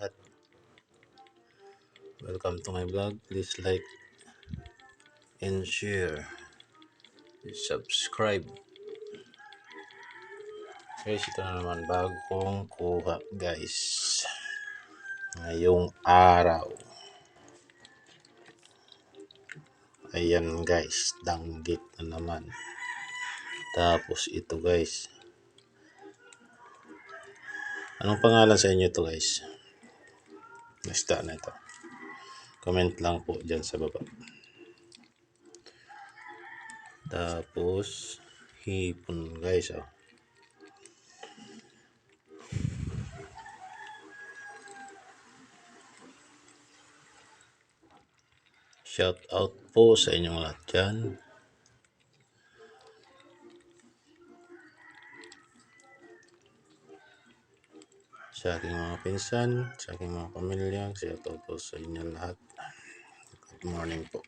lahat. Welcome to my vlog. Please like and share. Subscribe. Guys, ito na naman bagong kuha guys. Ngayong araw. Ayan guys, danggit na naman. Tapos ito guys. Anong pangalan sa inyo to guys? Basta na ito. Comment lang po dyan sa baba. Tapos, hipon guys oh. Shout out po sa inyong lahat dyan. Sa aking mga pinsan, sa aking mga pamilya, shout out po sa inyo lahat. Good morning po.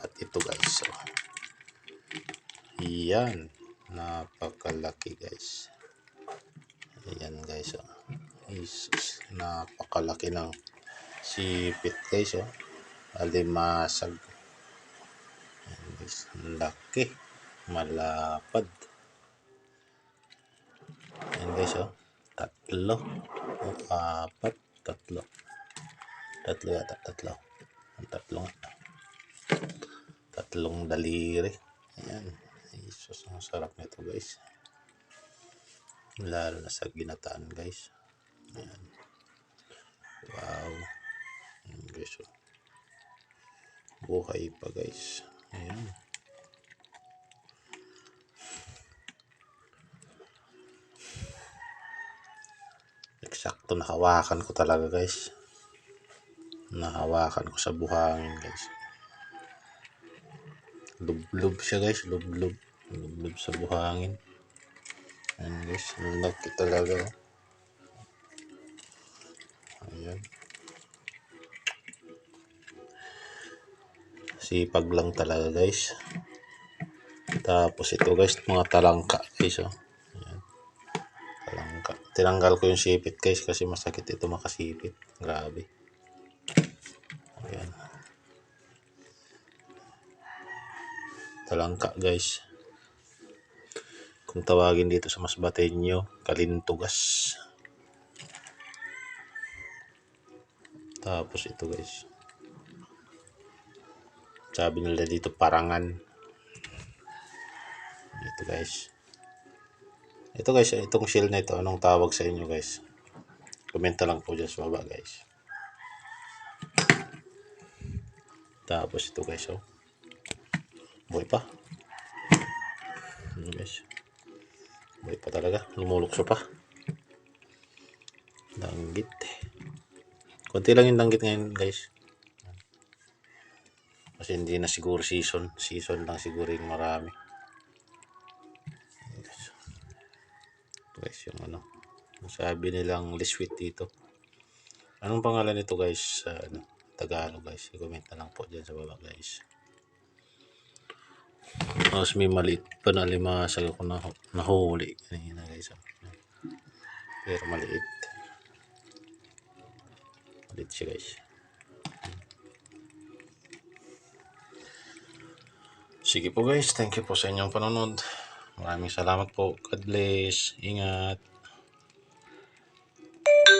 At ito guys, so. Yan. Napakalaki guys. Ayan guys, oh. Jesus, napakalaki ng sipit guys, oh. Alimasag. Ayan guys, laki. Malapad. Guys, oh. Tatlo. O apat. Tatlo. Tatlo yata. Tatlo. Ang tatlo nga. Tatlong daliri. Ayan. Jesus, ang sarap nito guys. Lalo na sa ginataan guys. Ayan. Wow. Ayan guys, oh. Buhay pa guys. Ayan. Eksakto nahawakan ko talaga guys. Nahawakan ko sa buhangin guys. Lublob siya guys, lublob. Lublob sa buhangin. Ayan guys, laki talaga. oh. Ayan. Sipag lang talaga guys. Tapos ito guys, mga talangka guys oh. Ayan. Talangka. Tinanggal ko yung sipit guys kasi masakit ito makasipit. Grabe. Ayan. Talangka guys. Kung tawagin dito sa Masbateño, kalintugas. Tapos ito guys. Sabi nila dito parangan. Ito guys. Ito guys, itong shell na ito, anong tawag sa inyo guys? Komenta lang po dyan sa baba guys. Tapos ito guys, oh. Buhay pa. Ano guys? Buhay pa talaga. Lumulukso pa. Danggit. Konti lang yung danggit ngayon guys. Kasi hindi na siguro season. Season lang siguro yung marami. Guys yung ano. Sabi nilang liswit dito. Anong pangalan nito guys sa ano, Tagalog guys? I-comment na lang po dyan sa baba guys. Tapos may maliit pa na limasag ako na nahuli kanina guys. Pero maliit. Maliit siya guys. Sige po guys, thank you po sa inyong panonood. Maraming salamat po. God bless. Ingat.